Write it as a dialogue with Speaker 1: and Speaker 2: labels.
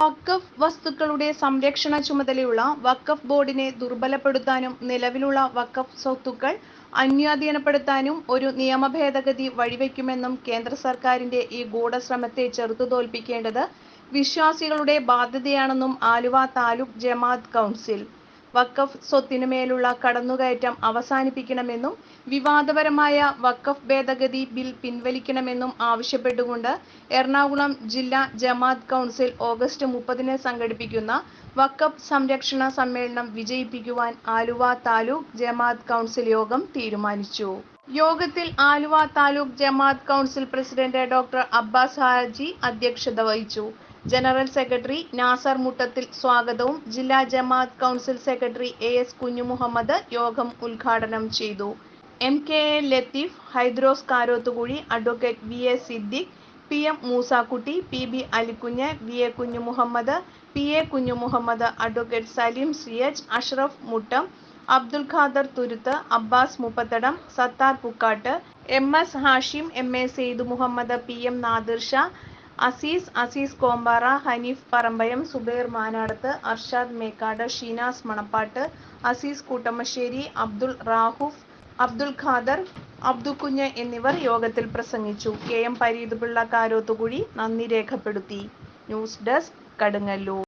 Speaker 1: വഖഫ് വസ്തുക്കളുടെ സംരക്ഷണ ചുമതലയുള്ള വഖഫ് ബോർഡിനെ ദുർബലപ്പെടുത്താനും നിലവിലുള്ള വഖഫ് സ്വത്തുക്കൾ അന്യാധീനപ്പെടുത്താനും ഒരു നിയമഭേദഗതി വഴിവെക്കുമെന്നും കേന്ദ്ര സർക്കാരിന്റെ ഈ ഗൂഢശ്രമത്തെ ചെറുത്തുതോൽപ്പിക്കേണ്ടത് വിശ്വാസികളുടെ ബാധ്യതയാണെന്നും ആലുവ താലൂക്ക് ജമാഅത്ത് കൗൺസിൽ വഖഫ് സ്വത്തിനുമേലുള്ള കടന്നുകയറ്റം അവസാനിപ്പിക്കണമെന്നും വിവാദപരമായ വഖഫ് ഭേദഗതി ബിൽ പിൻവലിക്കണമെന്നും ആവശ്യപ്പെട്ടുകൊണ്ട് എറണാകുളം ജില്ലാ ജമാത്ത് കൗൺസിൽ ഓഗസ്റ്റ് മുപ്പതിന് സംഘടിപ്പിക്കുന്ന വഖഫ് സംരക്ഷണ സമ്മേളനം വിജയിപ്പിക്കുവാൻ ആലുവ താലൂക്ക് ജമാത്ത് കൗൺസിൽ യോഗം തീരുമാനിച്ചു. യോഗത്തിൽ Aluva taluk Jamaat council president doctor Abbas Haji അധ്യക്ഷത വഹിച്ചു. ജനറൽ സെക്രട്ടറി നാസർ മുട്ടത്തിൽ സ്വാഗതവും ജില്ലാ Jamaat council secretary A S Kunjumuhammad യോഗം ഉദ്ഘാടനം ചെയ്തു. M K A Latheef Hydros Karothukuzhi advocate V A Siddique P M Moosakutty P B Alikunju V A Kunjumuhammad P A Kunjumuhammad advocate Saleem C H Ashraf Muttam Abdul Khader Thuruthu Abbas Muppathadam Sathar Pukkattu M S Hashim M A Sayed Muhammad P M Nadir Azeez Azeez Kombara Haneef Parambayam Zubair Manadath Arshad Mekkad Sheenas Manappattu Azeez Koottamassery Abdul Rahuf Abdul Khader Abdukunju എന്നിവർ യോഗത്തിൽ പ്രസംഗിച്ചു. K M Pareethupilla Karothukuzhi നന്ദി രേഖപ്പെടുത്തി. News desk Kadungallur.